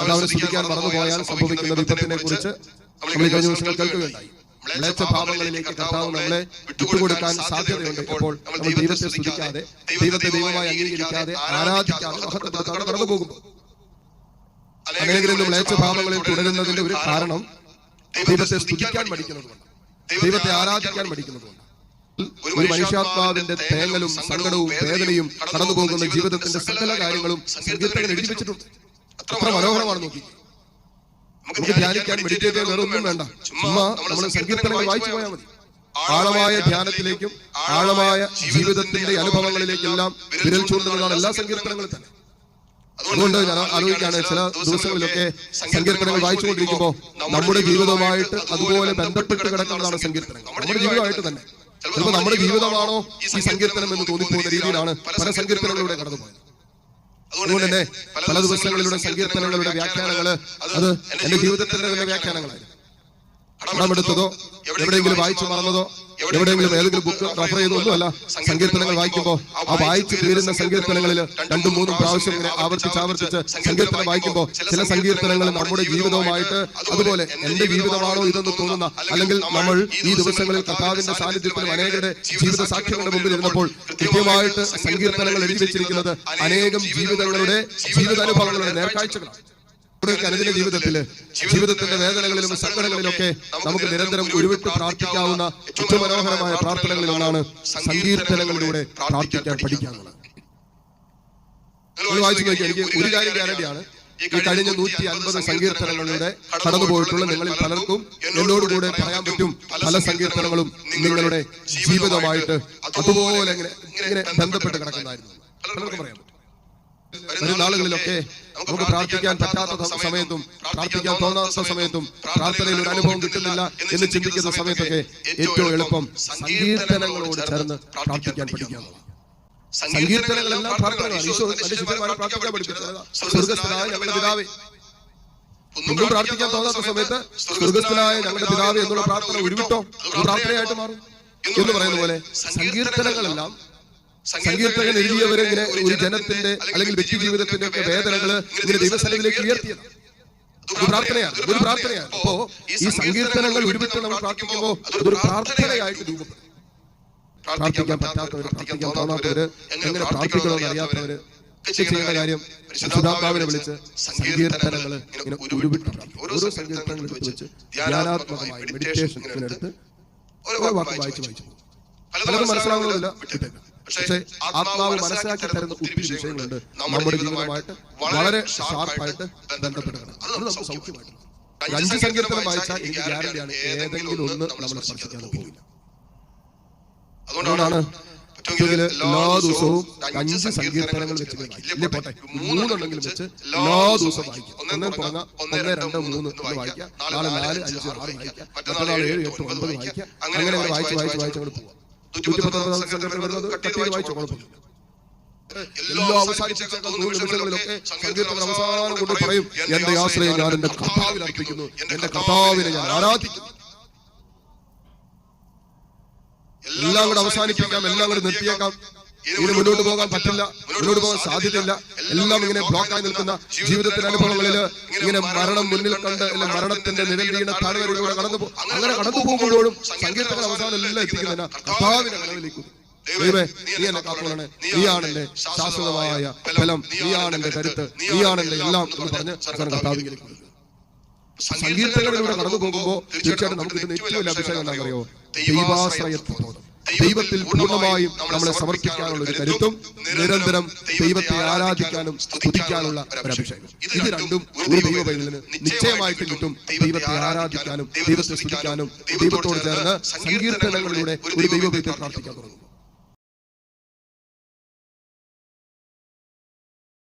കർത്താവിനെ സ്തുതിക്കാൻ മറന്നുപോയാൽ സംഭവിക്കുന്ന വിപത്തിനെ കുറിച്ച് നമ്മൾ കഴിഞ്ഞ ദിവസങ്ങൾ കേൾക്കുകയുണ്ടായി. മ്ലേച്ഛ ഭാവങ്ങളിലേക്ക് കർത്താവ് നമ്മളെ വിട്ടുകൊടുക്കാൻ സാധ്യതയുണ്ട്. ഇപ്പോൾ നമ്മൾ ദൈവത്തെ സ്തുതിക്കാതെ ദൈവത്തെ ദൈവമായി അംഗീകരിക്കാതെ ആരാധിക്കാതെ മഹത്വപ്പെടുത്താതെ കടന്നു പോകുമ്പോൾ അങ്ങനെയെങ്കിലും മ്ലേച്ഛ ഭാവങ്ങളിൽ തുടരുന്നതിന്റെ ഒരു കാരണം ദൈവത്തെ സ്തുതിക്കാൻ പഠിക്കുന്നതുകൊണ്ട്. ദൈവത്തെ ആരാധിക്കാൻ പഠിക്കുന്നതുകൊണ്ട്. ഒരു മനുഷ്യാത്മാവിന്റെ തേങ്ങലും സങ്കടവും വേദനയും കടന്നു പോകുന്ന ജീവിതത്തിന്റെ സകല കാര്യങ്ങളും ഇടിപ്പിച്ചിട്ടുണ്ട് എഴുതി വെച്ചിട്ടുണ്ട്. അത്ര മനോഹരമാണ് നോക്കി. നമുക്ക് ധ്യാനിക്കാൻ മെഡിറ്റേറ്റ് ചെയ്യാൻ വേറെ ഒന്നും വേണ്ട. ചുമ്മാ നമ്മൾ സങ്കീർത്തനങ്ങൾ വായിച്ചു പോയാൽ മതി. ആഴമായ ധ്യാനത്തിലേക്കും ആഴമായ ജീവിതത്തിന്റെ അനുഭവങ്ങളിലേക്കെല്ലാം വിരൽ ചൂണ്ടുന്നതാണ് എല്ലാ സങ്കീർത്തനങ്ങളും തന്നെ. അതുകൊണ്ട് ഞാൻ ആലോചിക്കുകയാണ് ചില ദിവസങ്ങളിലൊക്കെ സങ്കീർത്തനങ്ങൾ വായിച്ചുകൊണ്ടിരിക്കുമ്പോൾ നമ്മുടെ ജീവിതവുമായിട്ട് അതുപോലെ ബന്ധപ്പെട്ട് കിടക്കുന്നതാണ് സങ്കീർത്തനങ്ങൾ. നമ്മുടെ ജീവിതമായിട്ട് തന്നെ. ചിലപ്പോൾ നമ്മുടെ ജീവിതമാണോ ഈ സങ്കീർത്തനം എന്ന് തോന്നിപ്പോകുന്ന രീതിയിലാണ് പല സങ്കീർത്തനങ്ങളിലൂടെ കടന്നുപോയത്. അതുകൊണ്ട് തന്നെ പല ദിവസങ്ങളിലൂടെ സങ്കീർത്തനങ്ങളുടെ വ്യാഖ്യാനങ്ങൾ അത് എന്റെ ജീവിതത്തിന്റെ വ്യാഖ്യാനങ്ങളായിരുന്നു പണമെടുത്തതോ എവിടെയെങ്കിലും വായിച്ചു മറന്നതോ എവിടെയെങ്കിലും ഏതെങ്കിലും ബുക്ക് റെഫർ ചെയ്തൊന്നുമല്ല സങ്കീർത്തനങ്ങൾ വായിക്കുമ്പോൾ ആ വായിച്ചു തീരുന്ന സങ്കീർത്തനങ്ങളിൽ രണ്ടും മൂന്നും പ്രാവശ്യം ഇങ്ങനെ ആവർത്തിച്ച് ആവർത്തിച്ച് സങ്കീർത്തനം വായിക്കുമ്പോൾ ചില സങ്കീർത്തനങ്ങൾ നമ്മുടെ ജീവിതവുമായിട്ട് അതുപോലെ എന്റെ ജീവിതമാണോ ഇതെന്ന് തോന്നുന്ന അല്ലെങ്കിൽ നമ്മൾ ഈ ദിവസങ്ങളിൽ കർത്താവിന്റെ സാന്നിധ്യത്തിൽ അനേകരുടെ ജീവിത സാക്ഷ്യങ്ങളുടെ മുമ്പിൽ ഇരുന്നപ്പോൾ കൃത്യമായിട്ട് സങ്കീർത്തനങ്ങൾ എഴുതി വെച്ചിരിക്കുന്നത് അനേകം ജീവിതങ്ങളുടെ ജീവിതാനുഭവങ്ങളുടെ നേർക്കാഴ്ചകളാണ്. നമ്മുടെയൊക്കെ അനുദിന ജീവിതത്തിൽ ജീവിതത്തിന്റെ വേദനകളിലും സങ്കടങ്ങളിലൊക്കെ നമുക്ക് നിരന്തരം ഉരുവിട്ട് പ്രാർത്ഥിക്കാവുന്ന ഏറ്റവും മനോഹരമായ പ്രാർത്ഥനകളിൽ ഒന്നാണ് സങ്കീർത്തനങ്ങളിലൂടെ പ്രാർത്ഥിക്കാൻ പഠിക്കാനുള്ളത് വായിച്ചു നോക്കി എനിക്ക് ഒരു കാര്യം ഗ്യാരണ്ടിയാണ് ഈ കഴിഞ്ഞ നൂറ്റി അൻപത് സങ്കീർത്തനങ്ങളിലൂടെ കടന്നുപോയിട്ടുള്ള നിങ്ങളിൽ പലർക്കും എന്നോടുകൂടെ പറയാൻ പറ്റും പല സങ്കീർത്തനങ്ങളും നിങ്ങളുടെ ജീവിതമായിട്ട് അതുപോലെ ഇങ്ങനെ ഇങ്ങനെ ബന്ധപ്പെട്ട് കിടക്കുന്നതായിരുന്നു. പലർക്കും പറയാൻ പറ്റും വരും നാളുകളിലൊക്കെ നമുക്ക് പ്രാർത്ഥിക്കാൻ പറ്റാത്ത സമയത്തും പ്രാർത്ഥിക്കാൻ തോന്നാത്ത സമയത്തും പ്രാർത്ഥനയിൽ ഒരു അനുഭവം കിട്ടുന്നില്ല എന്ന് ചിന്തിക്കുന്ന സമയത്തൊക്കെ ഏറ്റവും എളുപ്പം സങ്കീർത്തനങ്ങളോട് ചേർന്ന് പ്രാർത്ഥിക്കാൻ പഠിക്കാം. സങ്കീർത്തനങ്ങളെല്ലാം പ്രാർത്ഥന സ്വർഗസ്ഥനായ ഞങ്ങളുടെ പിതാവേ. ഒന്നും പ്രാർത്ഥിക്കാൻ തോന്നാത്ത സമയത്ത് സ്വർഗസ്ഥനായ ഞങ്ങളുടെ പിതാവേ എന്നുള്ള പ്രാർത്ഥന ഉരുവിട്ടോ പ്രാർത്ഥനയായിട്ട് മാറും. എന്ന് പറയുന്ന പോലെ സങ്കീർത്തനങ്ങളെല്ലാം സങ്കീർത്തകൻ എഴുതിയവരെങ്ങനെ ഒരു ജനത്തിന്റെ അല്ലെങ്കിൽ വ്യക്തി ജീവിതത്തിന്റെ ഒക്കെ വേദനകൾ ഇങ്ങനെ ദൈവസ്ഥലത്തിലേക്ക് ഉയർത്തിയത് ഒരു പ്രാർത്ഥനയാണ് ഒരു പ്രാർത്ഥനയാണ്. അപ്പോ ഈ സങ്കീർത്തനങ്ങൾ ഒരുമിച്ച് നമ്മൾ പ്രാർത്ഥിക്കുമ്പോൾ അതൊരു പ്രാർത്ഥനയായിട്ട് രൂപപ്പെടും. പ്രാർത്ഥിക്കാൻ പറ്റാത്തവര് പ്രാർത്ഥിക്കാൻ തോന്നാത്തവര് എങ്ങനെ പ്രാർത്ഥിക്കണമെന്ന് അറിയാത്തവര് ചെയ്യുന്ന കാര്യം പരിശുദ്ധാത്മാവിനെ വിളിച്ച് സങ്കീർത്തനങ്ങൾ ഇങ്ങനെ ഉരുവിട്ട്. ഓരോ സങ്കീർത്തനങ്ങൾ എടുത്ത് വെച്ച് ധ്യാനാത്മകമായി മെഡിറ്റേഷൻ എടുത്ത് ഓരോ വാക്ക് വായിച്ച് വായിച്ചു. പലതും മനസ്സിലാവുന്നതില്ല വിട്ടേക്കാം പക്ഷേ ആത്മാവ് മനസ്സിലാക്കി തരുന്ന ഒത്തിരി വിഷയങ്ങളുണ്ട്. നമ്മുടെ ജീവിതമായിട്ട് വളരെ ഷാർപ്പായിട്ട് ബന്ധപ്പെടുന്നത് അത് നമുക്ക് സൗഖ്യമായിട്ട് അഞ്ച് സങ്കീർത്തനം വായിച്ചാൽ എനിക്ക് ഗ്യാരണ്ടിയാണ് ഏതെങ്കിലും ഒന്ന് നമ്മളെ സ്പർശിക്കാതെ പോകില്ല അതുകൊണ്ടാണ് പറ്റുമെങ്കിൽ എല്ലാ ദിവസവും അഞ്ച് സങ്കീർത്തനങ്ങൾ വെച്ച് ഇങ്ങനെ വായിക്കും. ഇല്ലേ പോട്ടെ? മൂന്നെണ്ണെങ്കിലും വെച്ച് എല്ലാ ദിവസവും വായിക്കും. ഒന്നേ തുടങ്ങാം ഒന്ന് രണ്ട് മൂന്ന് ഒന്ന് വായിക്കാം. നാളെ നാല് അഞ്ച് ആറ് വായിക്കാം. മറ്റന്നാൾ ഏഴ് എട്ട് ഒൻപത് വായിക്കാം. അങ്ങനെ അങ്ങനെ വായിച്ച് വായിച്ച് വായിച്ച് അങ്ങോട്ട് പോവാം. എല്ലാ അവസാനിപ്പിച്ച നൂറ് നിമിഷങ്ങളിലൊക്കെ സങ്കീർത്തനം അവസാനം കൊണ്ട് പറയും എന്റെ ആശ്രയം ഞാൻ എന്റെ കർത്താവിൽ അർപ്പിക്കുന്നു. എന്റെ കർത്താവിനെ ഞാൻ ആരാധിക്കുന്നു. എല്ലാം കൂടെ അവസാനിപ്പിക്കാം എല്ലാം കൂടെ നിർത്തിയേക്കാം. ഇനി മുന്നോട്ട് പോകാൻ പറ്റില്ല. മുന്നോട്ട് പോകാൻ സാധ്യതയില്ല. എല്ലാം ഇങ്ങനെ ബ്ലോക്കായി നിൽക്കുന്ന ജീവിതത്തിന്റെ അനുഭവങ്ങളിൽ ഇങ്ങനെ മരണം മുന്നിൽ കണ്ട് അല്ലെ മരണത്തിന്റെ നിഴൽ വീണ താഴ്വരയിലൂടെ കടന്നു പോകും അങ്ങനെ കടന്നു പോകുമ്പോഴും സങ്കീർത്തന അവസാനം എല്ലാം എത്തിക്കുന്ന കർത്താവിനെ നിലവിലേക്ക് ദൈവമേ നീ എന്നെ കാത്തോളണേ നീയാണ് ശാശ്വതമായ ഫലം. നീയാണെന്റെ കരുത്ത്. നീയാണെന്റെ എല്ലാം എന്ന് പറഞ്ഞ് അവസാനം കർത്താവിലേക്ക് സങ്കീർത്തനങ്ങളിലൂടെ കടന്നു പോകുമ്പോൾ തീർച്ചയായിട്ടും നമുക്ക് കിട്ടുന്ന ഏറ്റവും വലിയ അഭിഷേകം എന്താണെന്നറിയോ? ദൈവാശ്രയത്വബോധം ദൈവത്തിൽ പൂർണമായും നമ്മളെ സമർപ്പിക്കാനുള്ള ഒരു കരുത്തും നിരന്തരം ദൈവത്തെ ആരാധിക്കാനും സ്തുതിക്കാനുള്ള ഒരു അഭിഷേകം. ഇത് രണ്ടും ഒരു ദൈവ പൈതലിന് നിശ്ചയമായിട്ട് കിട്ടും. ദൈവത്തെ ആരാധിക്കാനും ദൈവത്തെ സ്തുതിക്കാനും ദൈവത്തോട് ചേർന്ന് സങ്കീർത്തനങ്ങളിലൂടെ ഒരു ദൈവ പൈതൽ പ്രാർത്ഥിക്കാൻ തുടങ്ങും